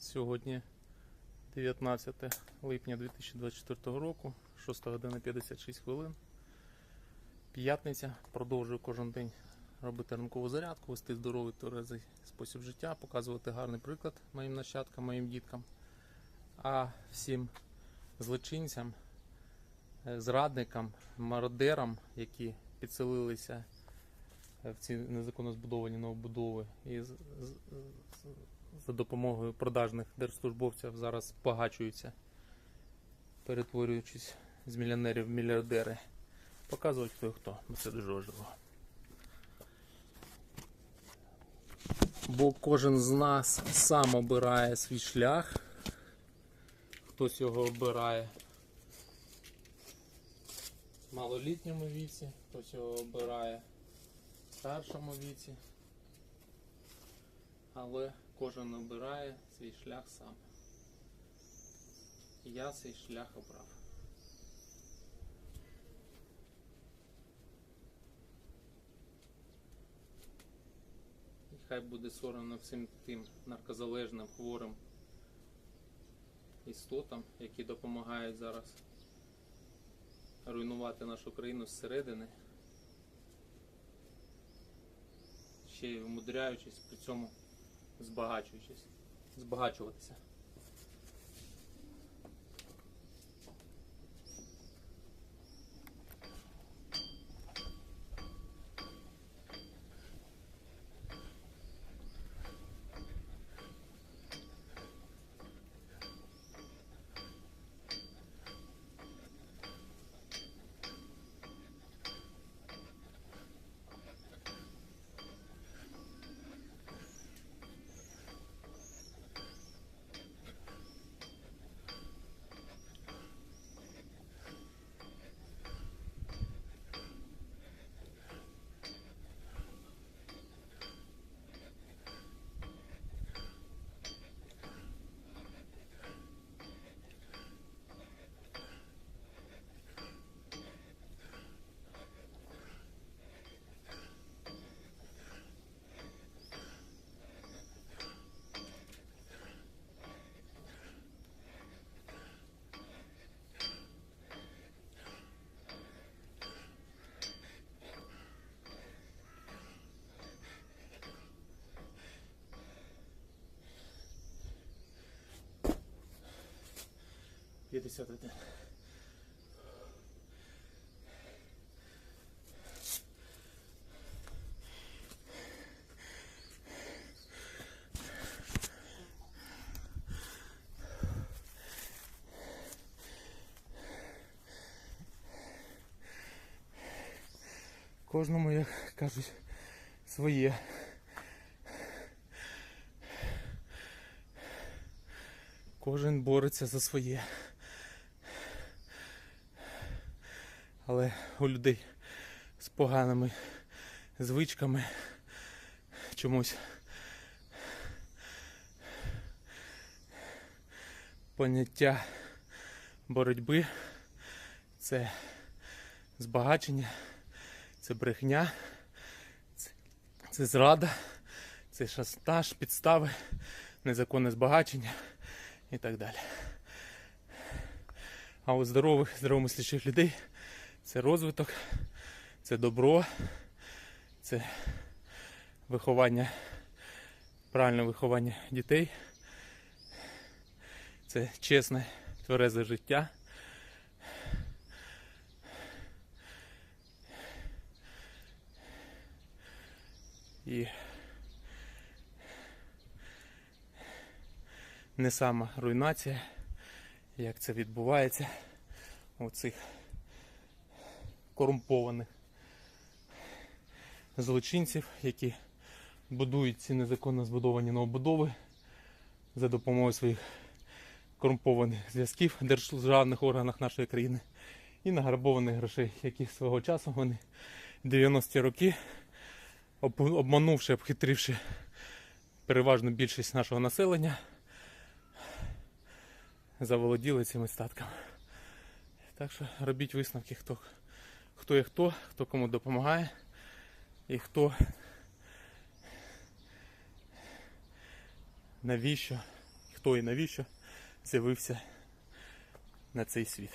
Сьогодні 19 липня 2024 року, 6 година 56 хвилин. П'ятниця. Продовжую кожен день робити ранкову зарядку, вести здоровий тверезий спосіб життя, показувати гарний приклад моїм нащадкам, моїм діткам. А всім злочинцям, е, зрадникам, мародерам, які підселилися в ці незаконно збудовані новобудови і за допомогою продажних держслужбовців зараз багачуються, перетворюючись з мільйонерів в мільярдери. Показують хто хто, бо це дуже важливо. Бо кожен з нас сам обирає свій шлях. Хтось його обирає в малолітньому віці, хтось його обирає в старшому віці. Але кожен обирає свій шлях сам. Я цей шлях обрав. Хай буде соромно всім тим наркозалежним, хворим істотам, які допомагають зараз руйнувати нашу країну зсередини, ще й вмудряючись при цьому збагачуючись, збагачуватися. П'ятдесят один. Кожному, як кажуть, своє. Кожен бореться за своє. Але у людей з поганими звичками чомусь поняття боротьби це збагачення, це брехня, це, це зрада, це шантаж, підстави, незаконне збагачення і так далі. А у здорових, здоровомислячих людей це розвиток, це добро, це виховання, правильне виховання дітей, це чесне, тверезе життя. І не сама руйнація, як це відбувається у цих корумпованих злочинців, які будують ці незаконно збудовані новобудови за допомогою своїх корумпованих зв'язків в державних органах нашої країни і награбованих грошей, які свого часу вони 90-ті роки, обманувши, обхитривши переважну більшість нашого населення, заволоділи цими статками. Так що робіть висновки, хто, хто є хто, хто кому допомагає і хто навіщо хто і навіщо з'явився на цей світ.